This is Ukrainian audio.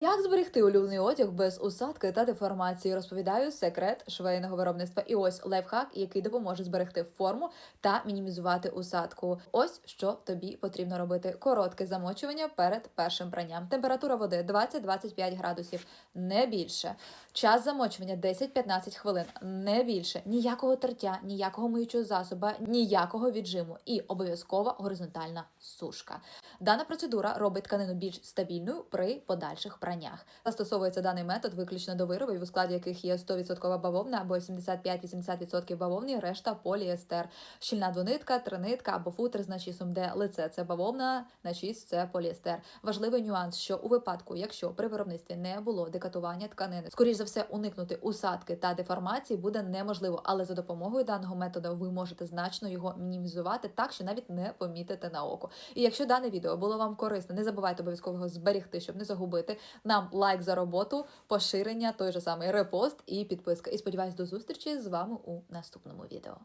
Як зберегти улюблений одяг без усадки та деформації? Розповідаю секрет швейного виробництва. І ось лайфхак, який допоможе зберегти форму та мінімізувати усадку. Ось що тобі потрібно робити: коротке замочування перед першим пранням. Температура води 20-25 градусів, не більше. Час замочування 10-15 хвилин, не більше. Ніякого тертя, ніякого миючого засоба, ніякого віджиму і обов'язкова горизонтальна сушка. Дана процедура робить тканину більш стабільною при подальших праннях. Застосовується даний метод виключно до виробів, у складі яких є 100% бавовна або 75-80% бавовни, решта поліестер. Щільна двонитка, тринитка або футер з начісом, де лице це бавовна, начіс це поліестер. Важливий нюанс, що у випадку, якщо при виробництві не було декатування тканини, скоріш за все уникнути усадки та деформації буде неможливо, але за допомогою даного методу ви можете значно його мінімізувати так, що навіть не помітите на око. І якщо дане відео було вам корисне, не забувайте обов'язково його зберегти, щоб не загубити. Нам лайк за роботу, поширення, той же самий репост і підписка. І сподіваюсь до зустрічі з вами у наступному відео.